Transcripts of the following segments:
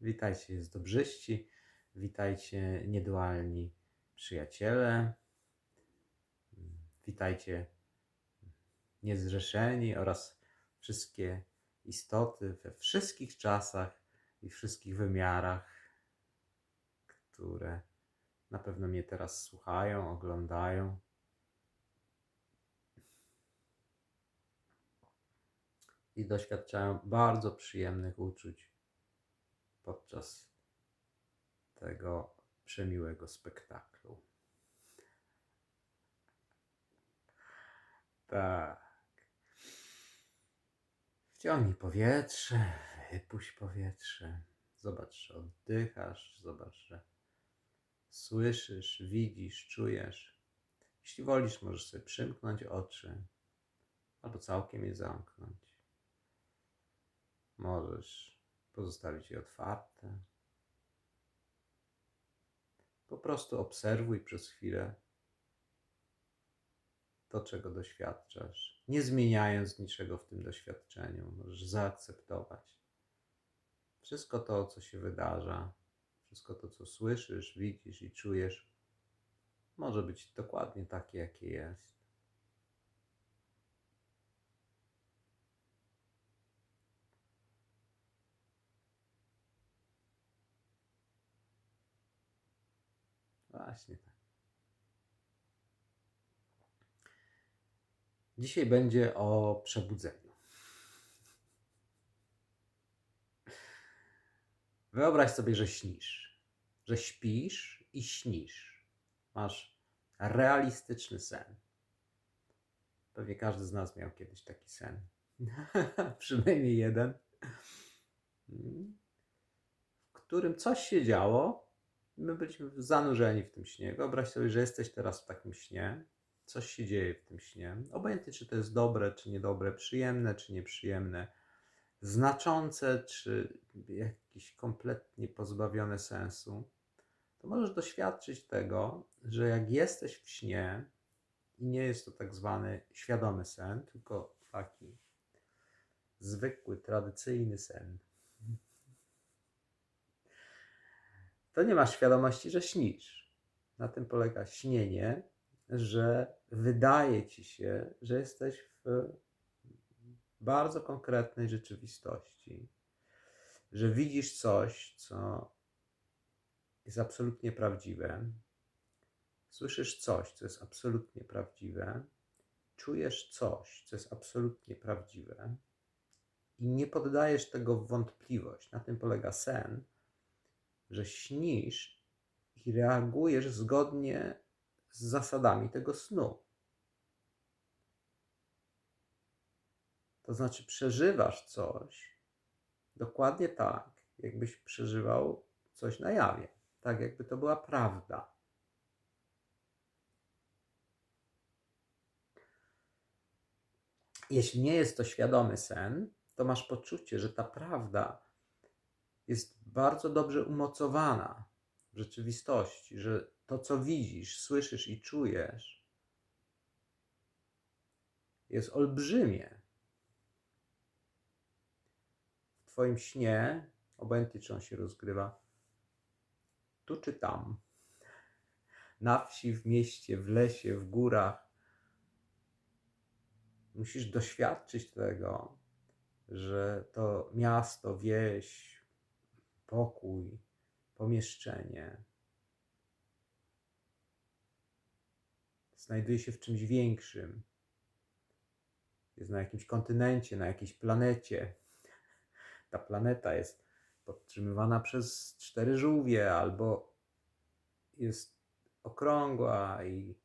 Witajcie zdobrzyści, witajcie niedualni przyjaciele, witajcie niezrzeszeni oraz wszystkie istoty we wszystkich czasach i wszystkich wymiarach, które na pewno mnie teraz słuchają, oglądają. I doświadczają bardzo przyjemnych uczuć podczas tego przemiłego spektaklu. Tak. Wciągnij powietrze, wypuść powietrze. Zobacz, że oddychasz, zobacz, że słyszysz, widzisz, czujesz. Jeśli wolisz, możesz sobie przymknąć oczy albo całkiem je zamknąć. Możesz pozostawić je otwarte. Po prostu obserwuj przez chwilę to, czego doświadczasz, nie zmieniając niczego w tym doświadczeniu. Możesz zaakceptować wszystko to, co się wydarza, wszystko to, co słyszysz, widzisz i czujesz, może być dokładnie takie, jakie jest. Właśnie tak. Dzisiaj będzie o przebudzeniu. Wyobraź sobie, że śnisz, że śpisz i śnisz. Masz realistyczny sen. Pewnie każdy z nas miał kiedyś taki sen. Przynajmniej jeden. W którym coś się działo. My byliśmy zanurzeni w tym śnie. Wyobraź sobie, że jesteś teraz w takim śnie. Coś się dzieje w tym śnie. Obojętnie, czy to jest dobre, czy niedobre, przyjemne, czy nieprzyjemne, znaczące, czy jakieś kompletnie pozbawione sensu, to możesz doświadczyć tego, że jak jesteś w śnie, i nie jest to tak zwany świadomy sen, tylko taki zwykły, tradycyjny sen, to nie masz świadomości, że śnisz. Na tym polega śnienie, że wydaje ci się, że jesteś w bardzo konkretnej rzeczywistości, że widzisz coś, co jest absolutnie prawdziwe, słyszysz coś, co jest absolutnie prawdziwe, czujesz coś, co jest absolutnie prawdziwe i nie poddajesz tego w wątpliwość. Na tym polega sen, że śnisz i reagujesz zgodnie z zasadami tego snu. To znaczy, przeżywasz coś dokładnie tak, jakbyś przeżywał coś na jawie, tak jakby to była prawda. Jeśli nie jest to świadomy sen, to masz poczucie, że ta prawda jest bardzo dobrze umocowana w rzeczywistości, że to, co widzisz, słyszysz i czujesz, jest olbrzymie. W Twoim śnie, obojętnie czy on się rozgrywa tu czy tam, na wsi, w mieście, w lesie, w górach, musisz doświadczyć tego, że to miasto, wieś, pokój, pomieszczenie znajduje się w czymś większym. Jest na jakimś kontynencie, na jakiejś planecie. Ta planeta jest podtrzymywana przez cztery żółwie, albo jest okrągła i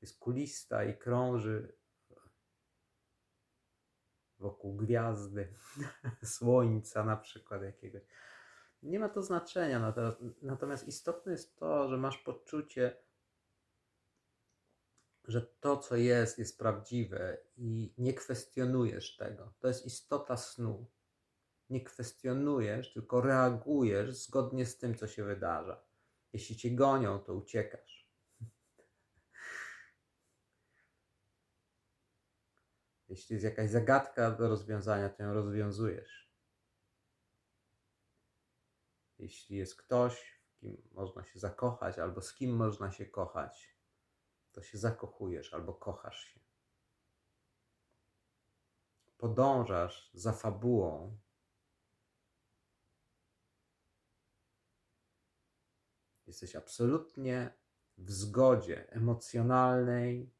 jest kulista i krąży wokół gwiazdy, słońca na przykład jakiegoś. Nie ma to znaczenia, natomiast istotne jest to, że masz poczucie, że to, co jest, jest prawdziwe i nie kwestionujesz tego. To jest istota snu. Nie kwestionujesz, tylko reagujesz zgodnie z tym, co się wydarza. Jeśli cię gonią, to uciekasz. Jeśli jest jakaś zagadka do rozwiązania, to ją rozwiązujesz. Jeśli jest ktoś, w kim można się zakochać, albo z kim można się kochać, to się zakochujesz albo kochasz się. Podążasz za fabułą. Jesteś absolutnie w zgodzie emocjonalnej,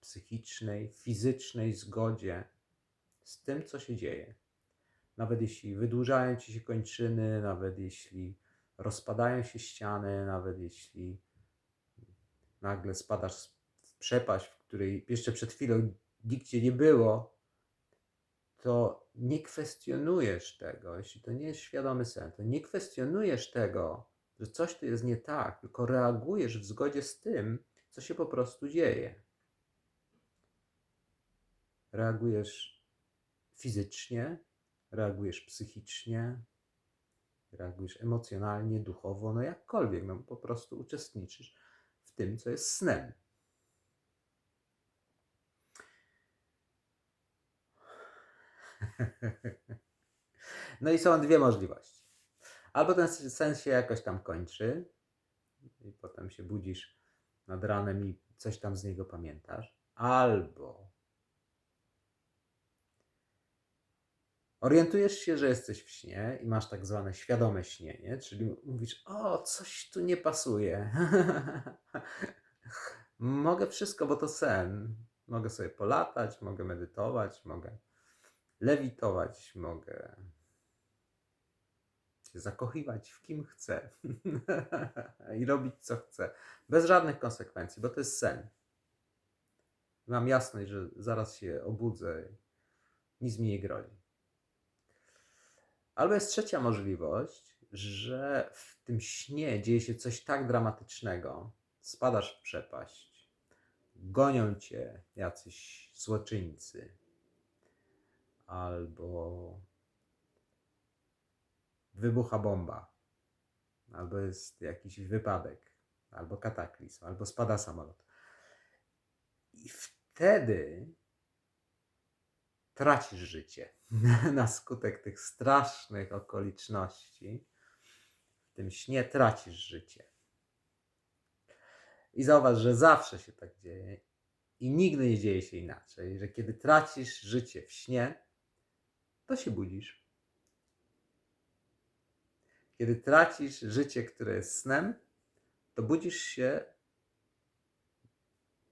psychicznej, fizycznej zgodzie z tym, co się dzieje. Nawet jeśli wydłużają ci się kończyny, nawet jeśli rozpadają się ściany, nawet jeśli nagle spadasz w przepaść, w której jeszcze przed chwilą nigdzie nie było, to nie kwestionujesz tego, jeśli to nie jest świadomy sen, to nie kwestionujesz tego, że coś tu jest nie tak, tylko reagujesz w zgodzie z tym, co się po prostu dzieje. Reagujesz fizycznie, reagujesz psychicznie, reagujesz emocjonalnie, duchowo, no jakkolwiek, no po prostu uczestniczysz w tym, co jest snem. No i są dwie możliwości. Albo ten sen się jakoś tam kończy i potem się budzisz nad ranem i coś tam z niego pamiętasz, albo orientujesz się, że jesteś w śnie i masz tak zwane świadome śnienie, czyli mówisz, o, coś tu nie pasuje. mogę wszystko, bo to sen. Mogę sobie polatać, mogę medytować, mogę lewitować, mogę się zakochiwać w kim chcę i robić co chcę, bez żadnych konsekwencji, bo to jest sen. Mam jasność, że zaraz się obudzę, nic mi nie grozi. Albo jest trzecia możliwość, że w tym śnie dzieje się coś tak dramatycznego, spadasz w przepaść, gonią cię jacyś złoczyńcy, albo wybucha bomba, albo jest jakiś wypadek, albo kataklizm, albo spada samolot. I wtedy tracisz życie na skutek tych strasznych okoliczności. W tym śnie tracisz życie. I zauważ, że zawsze się tak dzieje i nigdy nie dzieje się inaczej, że kiedy tracisz życie w śnie, to się budzisz. Kiedy tracisz życie, które jest snem, to budzisz się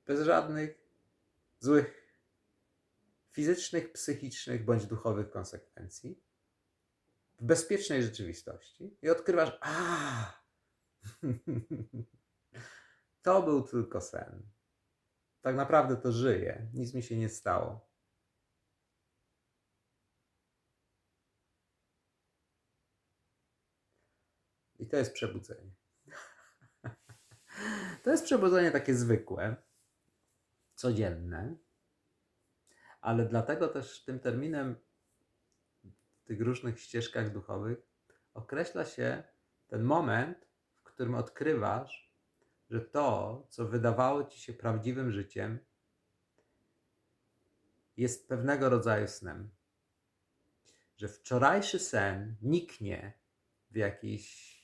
bez żadnych złych fizycznych, psychicznych bądź duchowych konsekwencji w bezpiecznej rzeczywistości i odkrywasz, a to był tylko sen. Tak naprawdę to żyję, nic mi się nie stało. I to jest przebudzenie. To jest przebudzenie takie zwykłe, codzienne, ale dlatego też tym terminem w tych różnych ścieżkach duchowych określa się ten moment, w którym odkrywasz, że to, co wydawało ci się prawdziwym życiem, jest pewnego rodzaju snem. Że wczorajszy sen niknie w jakiejś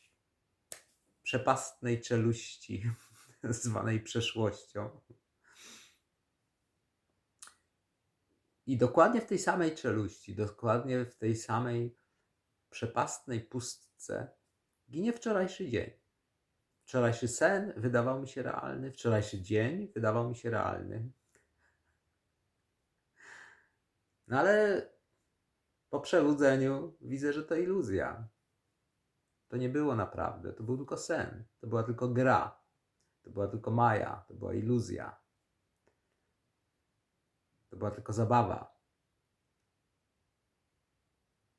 przepastnej czeluści, zwanej przeszłością. I dokładnie w tej samej czeluści, dokładnie w tej samej przepastnej pustce ginie wczorajszy dzień. Wczorajszy sen wydawał mi się realny, wczorajszy dzień wydawał mi się realny. No ale po przebudzeniu widzę, że to iluzja. To nie było naprawdę, to był tylko sen, to była tylko gra, to była tylko maja, to była iluzja. To była tylko zabawa,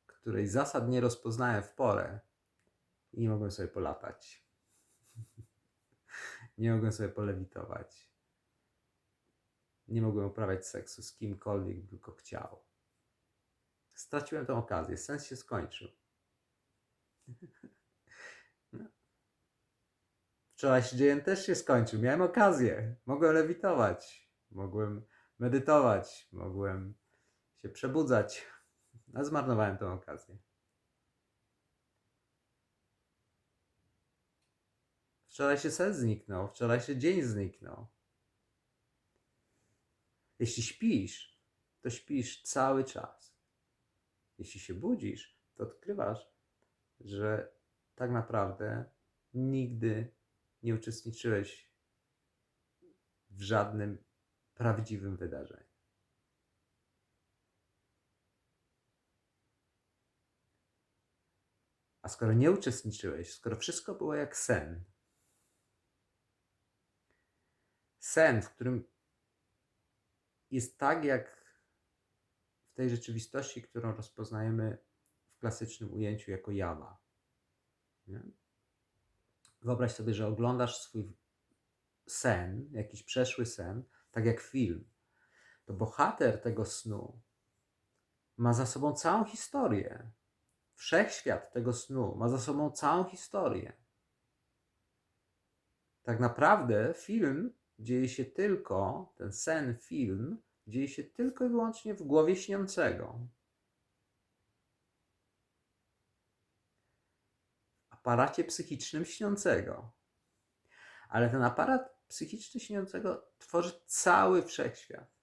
której zasad nie rozpoznałem w porę i nie mogłem sobie polatać. nie mogłem sobie polewitować. Nie mogłem uprawiać seksu z kimkolwiek tylko chciał. Straciłem tę okazję, sens się skończył. Wczorajszy dzień też się skończył. Miałem okazję. Mogłem lewitować. Mogłem medytować. Mogłem się przebudzać. A zmarnowałem tę okazję. Wczoraj się sen zniknął, wczoraj się dzień zniknął. Jeśli śpisz, to śpisz cały czas. Jeśli się budzisz, to odkrywasz, że tak naprawdę nigdy nie uczestniczyłeś w żadnym prawdziwym wydarzeniu. A skoro nie uczestniczyłeś, skoro wszystko było jak sen, sen, w którym jest tak jak w tej rzeczywistości, którą rozpoznajemy w klasycznym ujęciu jako jawa. Nie? Wyobraź sobie, że oglądasz swój sen, jakiś przeszły sen, tak jak film. To bohater tego snu ma za sobą całą historię. Wszechświat tego snu ma za sobą całą historię. Tak naprawdę film dzieje się tylko, ten sen, film, dzieje się tylko i wyłącznie w głowie śniącego. W aparacie psychicznym śniącego. Ale ten aparat psychiczny śniącego tworzy cały wszechświat.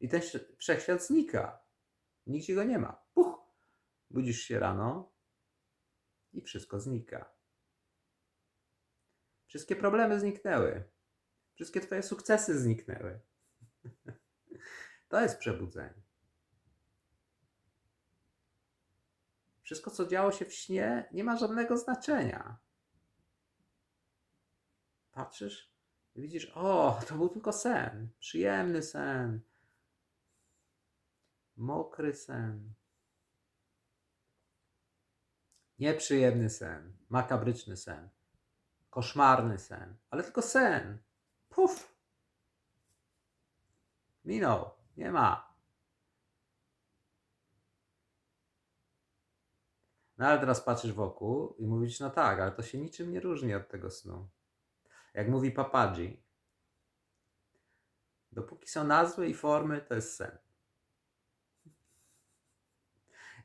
I ten wszechświat znika. Nigdzie go nie ma. Puch! Budzisz się rano i wszystko znika. Wszystkie problemy zniknęły. Wszystkie Twoje sukcesy zniknęły. To jest przebudzenie. Wszystko, co działo się w śnie, nie ma żadnego znaczenia. Patrzysz widzisz, o, to był tylko sen. Przyjemny sen. Mokry sen. Nieprzyjemny sen. Makabryczny sen. Koszmarny sen. Ale tylko sen. Puf! Minął. Nie ma. No ale teraz patrzysz wokół i mówisz, no tak, ale to się niczym nie różni od tego snu. Jak mówi Papadzi, dopóki są nazwy i formy, to jest sen.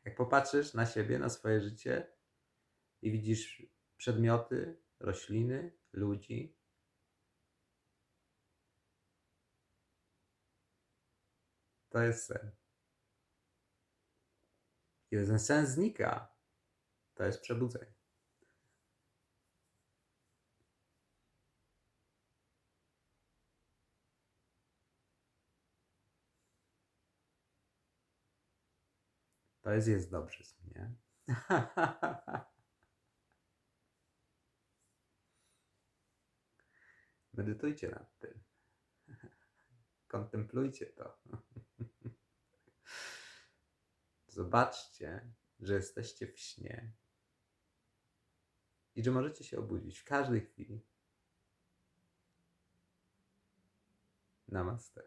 Jak popatrzysz na siebie, na swoje życie i widzisz przedmioty, rośliny, ludzi, to jest sen. Kiedy ten sen znika, to jest przebudzenie. To jest, jest dobrze, nie? Medytujcie nad tym. Kontemplujcie to. Zobaczcie, że jesteście w śnie i że możecie się obudzić w każdej chwili. Namaste.